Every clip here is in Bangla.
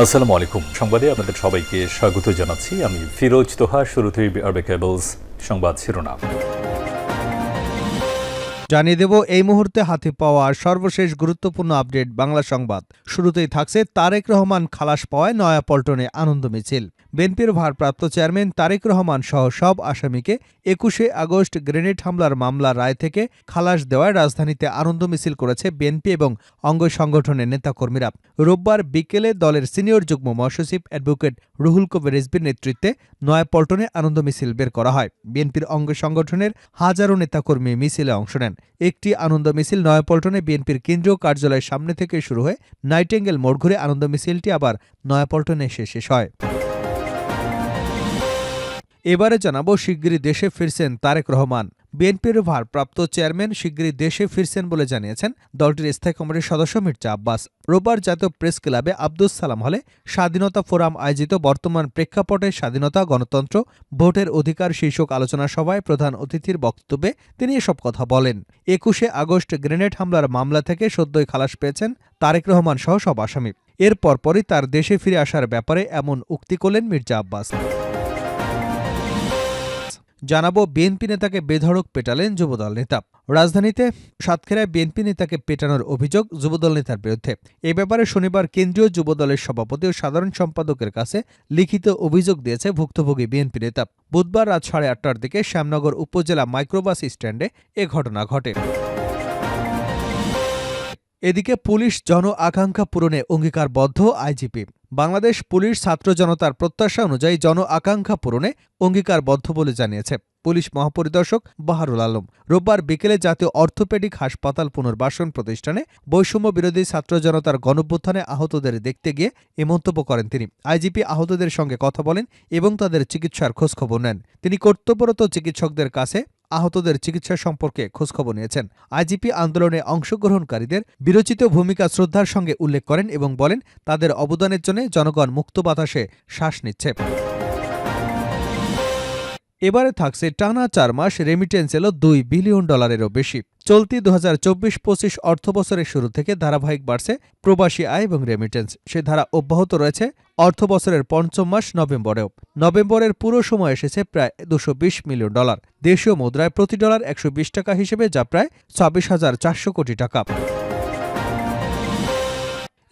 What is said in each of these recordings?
আসসালামু আলাইকুম। সংবাদে আপনাদের সবাইকে স্বাগত জানাচ্ছি। আমি ফিরোজ তোহা, শুরুতেই আরবে কেবলস সংবাদ শিরোনাম। জানিয়ে দেব, এই মুহূর্তে হাতে পাওয়া সর্বশেষ গুরুত্বপূর্ণ আপডেট বাংলা সংবাদ। শুরুতেই থাকছে তারেক রহমান খালাস পাওয়ায় নয়াপল্টনে আনন্দ মিছিল। বিএনপির ভারপ্রাপ্ত চেয়ারম্যান তারেক রহমান সহ সব আসামিকে একুশে আগস্ট গ্রেনেড হামলার মামলার রায় থেকে খালাস দেওয়ায় রাজধানীতে আনন্দ মিছিল করেছে বিএনপি এবং অঙ্গ সংগঠনের নেতাকর্মীরা। রোববার বিকেলে দলের সিনিয়র যুগ্ম মহাসচিব অ্যাডভোকেট রুহুল কবির রিজবির নেতৃত্বে নয়াপল্টনে আনন্দ মিছিল বের করা হয়। বিএনপির অঙ্গ সংগঠনের হাজারো নেতাকর্মী মিছিলে অংশ নেন। একটি আনন্দ মিছিল নয়াপল্টনে বিএনপির কেন্দ্রীয় কার্যালয়ের সামনে থেকে শুরু হয়ে নাইটেঙ্গেল মোড় ঘুরে আনন্দ মিছিলটি আবার নয়াপল্টনে এসে শেষ হয়। এবারে জানাব শিগগিরই দেশে ফিরছেন তারেক রহমান। বিএনপির ভারপ্রাপ্ত চেয়ারম্যান শিগগিরই দেশে ফিরছেন বলে জানিয়েছেন দলটির স্থায়ী কমিটির সদস্য মির্জা আব্বাস। রোববার জাতীয় প্রেস ক্লাবে আব্দুস সালাম হলে স্বাধীনতা ফোরাম আয়োজিত বর্তমান প্রেক্ষাপটে স্বাধীনতা, গণতন্ত্র, ভোটের অধিকার শীর্ষক আলোচনা সভায় প্রধান অতিথির বক্তব্যে তিনি এসব কথা বলেন। একুশে আগস্ট গ্রেনেড হামলার মামলা থেকে সদ্যই খালাস পেয়েছেন তারেক রহমান সহ সব আসামি। এর পরপরই তার দেশে ফিরে আসার ব্যাপারে এমন উক্তি করলেন মির্জা আব্বাস। জানাব, বিএনপি নেতাকে বেধড়ক পেটালেন যুবদল নেতা। রাজধানীতে সাতক্ষীরায় বিএনপি নেতাকে পেটানোর অভিযোগ যুবদল নেতার বিরুদ্ধে। এ ব্যাপারে শনিবার কেন্দ্রীয় যুবদলের সভাপতি ও সাধারণ সম্পাদকের কাছে লিখিত অভিযোগ দিয়েছে ভুক্তভোগী বিএনপি নেতা। বুধবার রাত সাড়ে আটটার দিকে শ্যামনগর উপজেলা মাইক্রোবাস স্ট্যান্ডে এ ঘটনা ঘটে। এদিকে পুলিশ জন আকাঙ্ক্ষা পূরণে অঙ্গীকারবদ্ধ আইজিপি। বাংলাদেশ পুলিশ ছাত্র জনতার প্রত্যাশা অনুযায়ী জন আকাঙ্ক্ষা পূরণে অঙ্গীকারবদ্ধ বলে জানিয়েছে পুলিশ মহাপরিদর্শক বাহারুল আলম। রোববার বিকেলে জাতীয় অর্থোপেডিক হাসপাতাল পুনর্বাসন প্রতিষ্ঠানে বৈষম্য বিরোধী ছাত্র জনতার গণভ্যুত্থানে আহতদের দেখতে গিয়ে এ মন্তব্য করেন তিনি। আইজিপি আহতদের সঙ্গে কথা বলেন এবং তাদের চিকিৎসার খোঁজখবর নেন। তিনি কর্তব্যরত চিকিৎসকদের কাছে আহতদের চিকিৎসা সম্পর্কে খোঁজখবর নিয়েছেন। আইজিপি আন্দোলনে অংশগ্রহণকারীদের বিরোচিত ভূমিকা শ্রদ্ধার সঙ্গে উল্লেখ করেন এবং বলেন, তাদের অবদানের জন্য জনগণ মুক্ত বাতাসে শ্বাস নিচ্ছে। এবারে থাকছে টানা চার মাস রেমিটেন্স এলো দুই বিলিয়ন ডলারেরও বেশি। চলতি দু হাজার চব্বিশ পঁচিশ অর্থবছরের শুরু থেকে ধারাবাহিক বাড়ছে প্রবাসী আয় এবং রেমিটেন্স সে ধারা অব্যাহত রয়েছে অর্থবছরের পঞ্চম মাস নভেম্বরেও। নভেম্বরের পুরো সময় এসেছে প্রায় দুশো বিশ মিলিয়ন ডলার দেশীয় মুদ্রায় প্রতি ডলার একশো বিশ টাকা হিসেবে যা প্রায় ছাব্বিশ হাজার চারশো কোটি টাকা।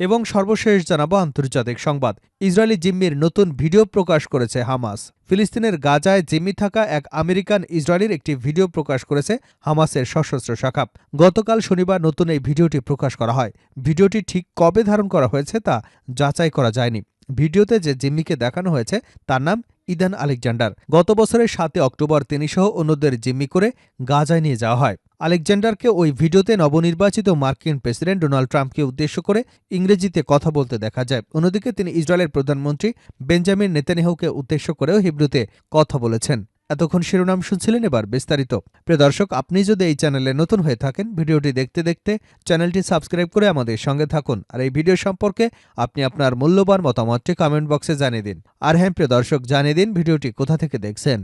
এবং সর্বশেষ জানাব আন্তর্জাতিক সংবাদ। ইসরায়েলি জিম্মির নতুন ভিডিও প্রকাশ করেছে হামাস। ফিলিস্তিনের গাজায় জিম্মি থাকা এক আমেরিকান ইসরায়েলির একটি ভিডিও প্রকাশ করেছে হামাসের সশস্ত্র শাখা। গতকাল শনিবার নতুন এই ভিডিওটি প্রকাশ করা হয়। ভিডিওটি ঠিক কবে ধারণ করা হয়েছে তা যাচাই করা যায়নি। ভিডিওতে যে জিম্মিকে দেখানো হয়েছে, তার নাম ইদান আলেকজান্ডার। গত বছরের সাতই অক্টোবর তিনি সহ অন্যদের জিম্মি করে গাজায় নিয়ে যাওয়া হয়। আলেকজান্ডারকে ওই ভিডিওতে নবনির্বাচিত মার্কিন প্রেসিডেন্ট ডোনাল্ড ট্রাম্পকে উদ্দেশ্য করে ইংরেজিতে কথা বলতে দেখা যায়। অন্যদিকে তিনি ইসরায়েলের প্রধানমন্ত্রী বেঞ্জামিন নেতানিয়াহুকে উদ্দেশ্য করেও হিব্রুতে কথা বলেছেন। এতক্ষণ শিরোনাম শুনছিলেন এবার বিস্তারিত। প্রিয় দর্শক, আপনি যদি এই চ্যানেলে নতুন হয়ে থাকেন, ভিডিওটি দেখতে দেখতে চ্যানেলটি সাবস্ক্রাইব করে আমাদের সঙ্গে থাকুন। আর এই ভিডিও সম্পর্কে আপনি আপনার মূল্যবান মতামতটি কমেন্ট বক্সে জানিয়ে দিন। আর হ্যাঁ প্রিয় দর্শক, জানিয়ে দিন ভিডিওটি কোথা থেকে দেখছেন।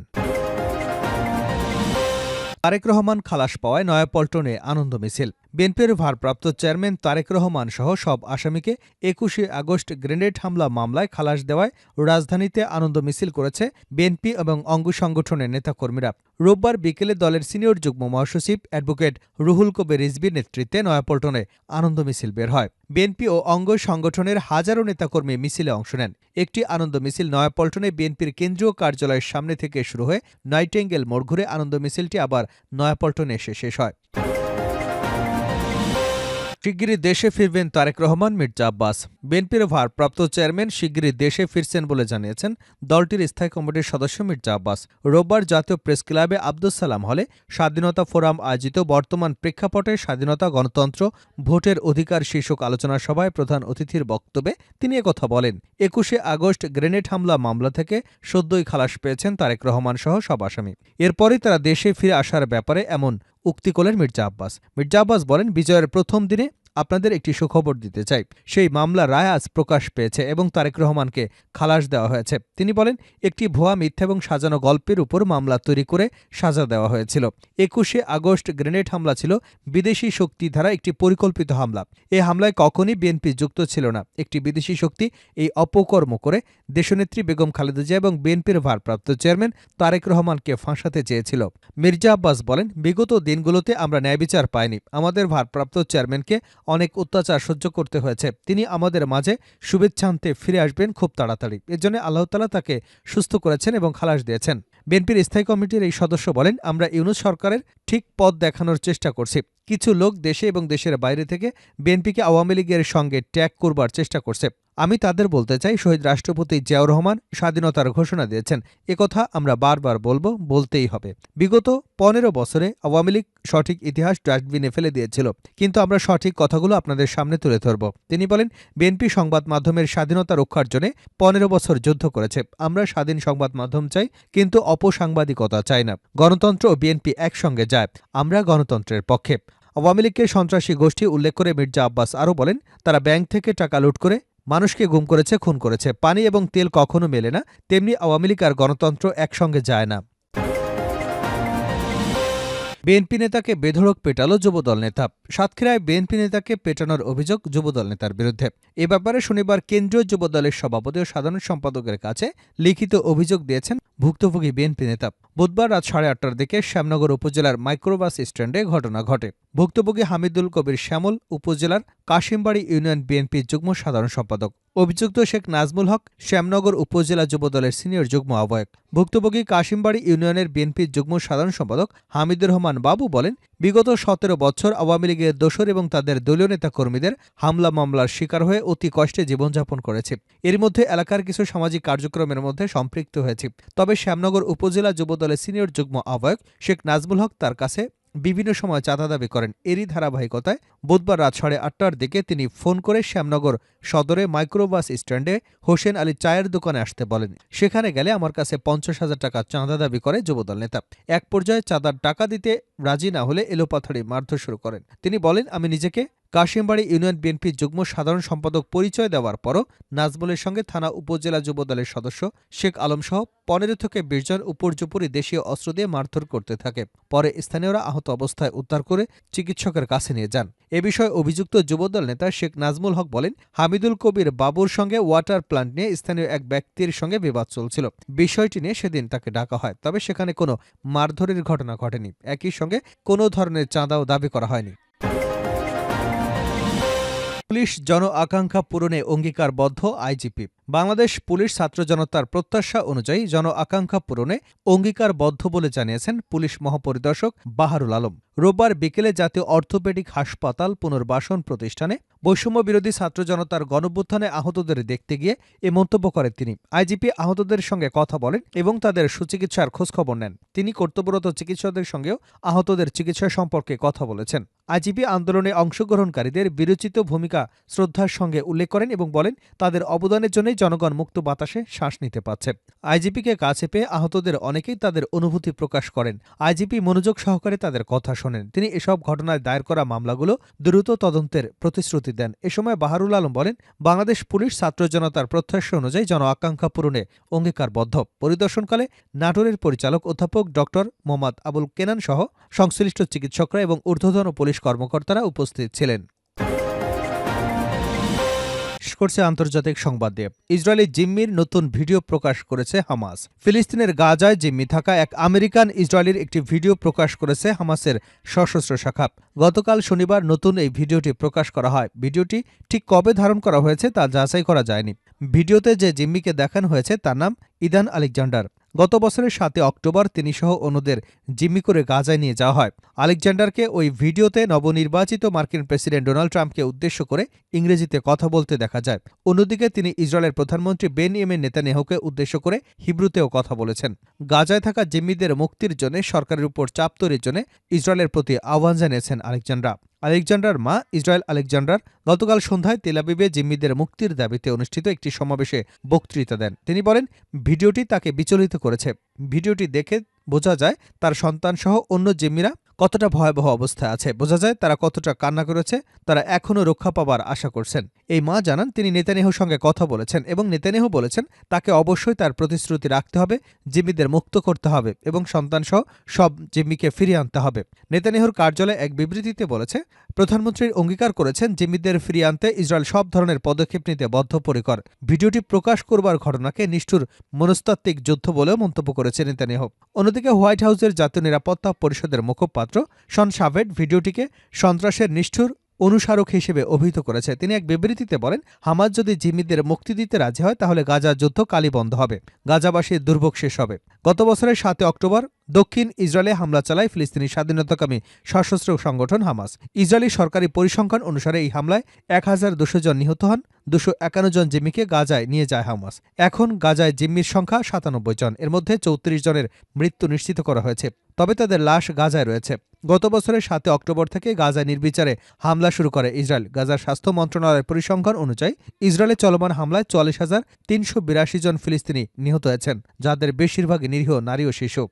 তারেক রহমান খালাস পাওয়ায় নয়াপল্টনে আনন্দ মিছিল। বিএনপির ভারপ্রাপ্ত চেয়ারম্যান তারেক রহমান সহ সব আসামিকে একুশে আগস্ট গ্রেনেড হামলা মামলায় খালাস দেওয়ায় রাজধানীতে আনন্দ মিছিল করেছে বিএনপি এবং অঙ্গ সংগঠনের নেতাকর্মীরা। রোববার বিকেলে দলের সিনিয়র যুগ্ম মহাসচিব অ্যাডভোকেট রুহুল কবির রিজবির নেতৃত্বে নয়াপল্টনে আনন্দ মিছিল বের হয়। বিএনপি ও অঙ্গ সংগঠনের হাজারো নেতাকর্মী মিছিলে অংশ নেন। একটি আনন্দ মিছিল নয়াপল্টনে বিএনপির কেন্দ্রীয় কার্যালয়ের সামনে থেকে শুরু হয়ে নাইটেঙ্গেল মোড় ঘুরে আনন্দ মিছিলটি আবার নয়াপল্টনে এসে শেষ হয়। শিগগিরই দেশে ফিরবেন তারেক রহমান, মির্জা আব্বাস। বিএনপির ভারপ্রাপ্ত চেয়ারম্যান শিগগিরই দেশে ফিরছেন বলে জানিয়েছেন দলটির স্থায়ী কমিটির সদস্য মির্জা আব্বাস। রোববার জাতীয় প্রেস ক্লাবে আব্দুস সালাম হলে স্বাধীনতা ফোরাম আয়োজিত বর্তমান প্রেক্ষাপটে স্বাধীনতা গণতন্ত্র, ভোটের অধিকার শীর্ষক আলোচনা সভায় প্রধান অতিথির বক্তব্যে তিনি একথা বলেন। একুশে আগস্ট গ্রেনেড হামলা মামলা থেকে সদ্যই খালাস পেয়েছেন তারেক রহমান সহ সব আসামি। এরপরই তারা দেশে ফিরে আসার ব্যাপারে এমন উক্তি করলেন মির্জা আব্বাস। মির্জা আব্বাস বলেন বিজয়ের প্রথম দিনে আপনাদের একটি সুখবর দিতে চাই। সেই মামলা রায় আজ প্রকাশ পেয়েছে এবং তারেক রহমানকে খালাস দেওয়া হয়েছে। তিনি বলেন, একটি ভুয়া মিথ্যা এবং সাজানো গল্পের উপর মামলা তৈরি করে সাজা দেওয়া হয়েছিল। একুশে আগস্ট গ্রেনেড হামলা ছিল বিদেশি শক্তি দ্বারা একটি পরিকল্পিত হামলা। এই হামলায় কখনই বিএনপি যুক্ত ছিল না। একটি বিদেশি শক্তি এই অপকর্ম করে দেশনেত্রী বেগম খালেদা জিয়া এবং বিএনপির ভারপ্রাপ্ত চেয়ারম্যান তারেক রহমানকে ফাঁসাতে চেয়েছিল। মির্জা আব্বাস বলেন, বিগত দিনগুলোতে আমরা ন্যায় বিচার পাইনি। আমাদের ভারপ্রাপ্ত চেয়ারম্যানকে অনেক অত্যাচার সহ্য করতে হয়েছে। তিনি আমাদের মাঝে শুভেচ্ছা আনতে ফিরে আসবেন খুব তাড়াতাড়ি। এর জন্য আল্লাহ তালা তাকে সুস্থ করেছেন এবং খালাস দিয়েছেন। বিএনপির স্থায়ী কমিটির এই সদস্য বলেন, আমরা ইউনুস সরকারের ঠিক পথ দেখানোর চেষ্টা করছি। কিছু লোক দেশে এবং দেশের বাইরে থেকে বিএনপিকে আওয়ামী লীগের সঙ্গে ট্যাগ করবার চেষ্টা করছে। আমি তাদের বলতে চাই, শহীদ রাষ্ট্রপতি জিয়াউর রহমান স্বাধীনতার ঘোষণা দিয়েছেন। একথা আমরা বারবার বলব, বলতেই হবে। বিগত পনেরো বছরে আওয়ামী লীগ সঠিক ইতিহাস ডাস্টবিনে ফেলে দিয়েছিল, কিন্তু আমরা সঠিক কথাগুলো আপনাদের সামনে তুলে ধরব। তিনি বলেন, বিএনপি সংবাদ মাধ্যমের স্বাধীনতা রক্ষার জন্য পনেরো বছর যুদ্ধ করেছে। আমরা স্বাধীন সংবাদ মাধ্যম চাই, কিন্তু অপসাংবাদিকতা চাই না। গণতন্ত্র ও বিএনপি একসঙ্গে যায়, আমরা গণতন্ত্রের পক্ষে। আওয়ামী লীগকে সন্ত্রাসী গোষ্ঠী উল্লেখ করে মির্জা আব্বাস আরও বলেন, তারা ব্যাংক থেকে টাকা লুট করে, মানুষকে গুম করেছে, খুন করেছে। পানি এবং তেল কখনো মেলে না, তেমনি আওয়ামী লীগ আর গণতন্ত্র একসঙ্গে যায় না। বিএনপি নেতাকে বেধড়ক পেটালো যুবদল নেতা। সাতক্ষীরায় বিএনপি নেতাকে পেটানোর অভিযোগ যুবদল নেতার বিরুদ্ধে। এ ব্যাপারে শনিবার কেন্দ্রীয় যুবদলের সভাপতি ও সাধারণ সম্পাদকের কাছে লিখিত অভিযোগ দিয়েছেন ভুক্তভোগী বিএনপি নেতা। বুধবার রাত সাড়ে আটটার দিকে শ্যামনগর উপজেলার মাইক্রোবাস স্ট্যান্ডে ঘটনা ঘটে। ভুক্তভোগী হামিদুল কবির শ্যামল উপজেলার কাশিমবাড়ি ইউনিয়ন বিএনপির যুগ্ম সাধারণ সম্পাদক। অভিযুক্ত শেখ নাজমুল হক শ্যামনগর উপজেলা যুবদলের সিনিয়র যুগ্ম আহ্বায়ক। ভুক্তভোগী কাশিমবাড়ি ইউনিয়নের বিএনপির যুগ্ম সাধারণ সম্পাদক হামিদুর রহমান বাবু বলেন, বিগত সতেরো বছর আওয়ামী লীগের দোসর এবং তাদের দলীয় নেতাকর্মীদের হামলা মামলার শিকার হয়ে অতি কষ্টে জীবনযাপন করেছে। এর মধ্যে এলাকার কিছু সামাজিক কার্যক্রমের মধ্যে সম্পৃক্ত হয়েছে। তবে শ্যামনগর উপজেলা যুবদলের সিনিয়র যুগ্ম আহ্বায়ক শেখ নাজমুল হক তার কাছে বিভিন্ন সময় চাঁদা দাবি করেন। এরই ধারাবাহিকতায় বুধবার রাত সাড়ে আটটার দিকে তিনি ফোন করে শ্যামনগর সদরে মাইক্রোবাস স্ট্যান্ডে হোসেন আলী চায়ের দোকানে আসতে বলেন। সেখানে গেলে আমার কাছে পঞ্চাশ হাজার টাকা চাঁদা দাবি করে যুবদল নেতা। এক পর্যায়ে চাঁদার টাকা দিতে রাজি না হলে এলোপাথাড়ি মারধর শুরু করেন। তিনি বলেন, আমি নিজেকে কাশিমবাড়ি ইউনিয়ন বিএনপির যুগ্ম সাধারণ সম্পাদক পরিচয় দেওয়ার পরও নাজমুলের সঙ্গে থানা উপজেলা যুবদলের সদস্য শেখ আলম সহ পনেরো থেকে বিশ জন উপর্যুপরি দেশীয় অস্ত্র দিয়ে মারধর করতে থাকে। পরে স্থানীয়রা আহত অবস্থায় উদ্ধার করে চিকিৎসকের কাছে নিয়ে যান। এ বিষয়ে অভিযুক্ত যুবদল নেতা শেখ নাজমুল হক বলেন, হামিদুল কবির বাবুর সঙ্গে ওয়াটার প্লান্ট নিয়ে স্থানীয় এক ব্যক্তির সঙ্গে বিবাদ চলছিল। বিষয়টি নিয়ে সেদিন তাকে ডাকা হয়, তবে সেখানে কোনো মারধরের ঘটনা ঘটেনি। একই সঙ্গে কোনো ধরনের চাঁদাও দাবি করা হয়নি। পুলিশ জন আকাঙ্ক্ষা পূরণে অঙ্গীকারবদ্ধ আইজিপি। বাংলাদেশ পুলিশ ছাত্র জনতার প্রত্যাশা অনুযায়ী জন আকাঙ্ক্ষা পূরণে অঙ্গীকারবদ্ধ বলে জানিয়েছেন পুলিশ মহাপরিদর্শক বাহারুল আলম। রোববার বিকেলে জাতীয় অর্থোপেডিক হাসপাতাল পুনর্বাসন প্রতিষ্ঠানে বৈষম্য বিরোধী ছাত্র জনতার গণভ্যুত্থানে আহতদের দেখতে গিয়ে এ মন্তব্য করেন তিনি। আইজিপি আহতদের সঙ্গে কথা বলেন এবং তাদের সুচিকিৎসার খোঁজখবর নেন। তিনি কর্তব্যরত চিকিৎসকদের সঙ্গেও আহতদের চিকিৎসা সম্পর্কে কথা বলেছেন। আইজিপি আন্দোলনে অংশগ্রহণকারীদের বিরোচিত ভূমিকা শ্রদ্ধার সঙ্গে উল্লেখ করেন এবং বলেন, তাদের অবদানের জন্যই জনগণ মুক্ত বাতাসে শ্বাস নিতে পারছে। আইজিপিকে কাছে পেয়ে আহতদের অনেকেই তাদের অনুভূতি প্রকাশ করেন। আইজিপি মনোযোগ সহকারে তাদের কথা শোনেন। তিনি এসব ঘটনায় দায়ের করা মামলাগুলো দ্রুত তদন্তের প্রতিশ্রুতি দেন। এ সময় বাহারুল আলম বলেন, বাংলাদেশ পুলিশ ছাত্র জনতার প্রত্যাশা অনুযায়ী জন আকাঙ্ক্ষা পূরণে অঙ্গীকারবদ্ধ। পরিদর্শনকালে নাটোরের পরিচালক অধ্যাপক ডক্টর মোহাম্মদ আবুল কেনান সহ সংশ্লিষ্ট চিকিৎসকরা এবং ঊর্ধ্বতন পুলিশ কর্মকর্তারা উপস্থিত ছিলেন। শেষ করছে আন্তর্জাতিক সংবাদ দিয়ে ইসরায়েলি জিম্মির নতুন ভিডিও প্রকাশ করেছে হামাস। ফিলিস্তিনের গাজায় জিম্মি থাকা এক আমেরিকান ইসরায়েলির একটি ভিডিও প্রকাশ করেছে হামাসের সশস্ত্র শাখা। গতকাল শনিবার নতুন এই ভিডিওটি প্রকাশ করা হয়। ভিডিওটি ঠিক কবে ধারণ করা হয়েছে তা যাচাই করা যায়নি। ভিডিওতে যে জিম্মিকে দেখানো হয়েছে তার নাম ইদান আলেকজান্ডার। গত বছরের সাতে অক্টোবর তিনি সহ অন্যদের জিম্মি করে গাজায় নিয়ে যাওয়া হয়। আলেকজান্ডারকে ওই ভিডিওতে নবনির্বাচিত মার্কিন প্রেসিডেন্ট ডোনাল্ড ট্রাম্পকে উদ্দেশ্য করে ইংরেজিতে কথা বলতে দেখা যায়। অন্যদিকে তিনি ইসরায়েলের প্রধানমন্ত্রী বেন ইয়েমেন নেতানিয়াহুকে উদ্দেশ্য করে হিব্রুতেও কথা বলেছেন। গাজায় থাকা জিম্মিদের মুক্তির জন্য সরকারের উপর চাপ তৈরির জন্য ইসরায়েলের প্রতি আহ্বান জানিয়েছেন আলেকজান্ড্রা। আলেকজান্ডার মা ইসরায়েল আলেকজান্ডার গতকাল সন্ধ্যায় তেলাবিবে জিম্মিদের মুক্তির দাবিতে অনুষ্ঠিত একটি সমাবেশে বক্তৃতা দেন। তিনি বলেন, ভিডিওটি তাকে বিচলিত করেছে। ভিডিওটি দেখে বোঝা যায় তার সন্তানসহ অন্য জিম্মিরা কতটা ভয়াবহ অবস্থায় আছে। বোঝা যায় তারা কতটা কান্না করেছে, তারা এখনও রক্ষা পাবার আশা করছেন। এই মা জানান, তিনি নেতানিয়াহুর সঙ্গে কথা বলেছেন এবং নেতানিয়াহু বলেছেন, তাকে অবশ্যই তার প্রতিশ্রুতি রাখতে হবে, জিম্মিদের মুক্ত করতে হবে এবং সন্তানসহ সব জিম্মিকে ফিরিয়ে আনতে হবে। নেতানিয়াহুর কার্যালয় এক বিবৃতিতে বলেছে, প্রধানমন্ত্রীর অঙ্গীকার করেছেন জিম্মিদের ফিরিয়ে আনতে ইসরায়েল সব ধরনের পদক্ষেপ নিতে বদ্ধপরিকর। ভিডিওটি প্রকাশ করবার ঘটনাকে নিষ্ঠুর মনস্তাত্ত্বিক যুদ্ধ বলেও মন্তব্য করেছে নেতানিয়াহু। অন্যদিকে হোয়াইট হাউসের জাতীয় নিরাপত্তা পরিষদের মুখপাত্র শন সাভেট ভিডিওটিকে সন্ত্রাসের নিষ্ঠুর অনুসারক হিসেবে অভিহিত করেছে। তিনি এক বিবৃতিতে বলেন হামাজ যদি জিম্মিদের মুক্তি দিতে রাজি হয়, তাহলে গাজা যুদ্ধ কালী বন্ধ হবে। গাজাবাসীর দুর্ভোগ শেষ হবে। গত বছরের সাতে অক্টোবর দক্ষিণ ইসরায়েলে হামলা চালায় ফিলিস্তিনি স্বাধীনতাকামী সশস্ত্র সংগঠন হামাস। ইসরায়েলি সরকারি পরিসংখ্যান অনুসারে এই হামলায় এক হাজার দুশো জন নিহত হন, দুশো একান্ন জন জিম্মিকে গাজায় নিয়ে যায় হামাস। এখন গাজায় জিম্মির সংখ্যা সাতানব্বই জন। এর মধ্যে চৌত্রিশ জনের মৃত্যু নিশ্চিত করা হয়েছে, তবে তাদের লাশ গাজায় রয়েছে। গত বছরের সাতে অক্টোবর থেকে গাজায় নির্বিচারে হামলা শুরু করে ইসরায়েল। গাজার স্বাস্থ্য মন্ত্রণালয়ের পরিসংখ্যান অনুযায়ী, ইসরায়েলে চলমান হামলায় চল্লিশ হাজার তিনশো বিরাশি জন ফিলিস্তিনি নিহত হয়েছেন, যাদের বেশিরভাগই নিরীহ নারী ও শিশু।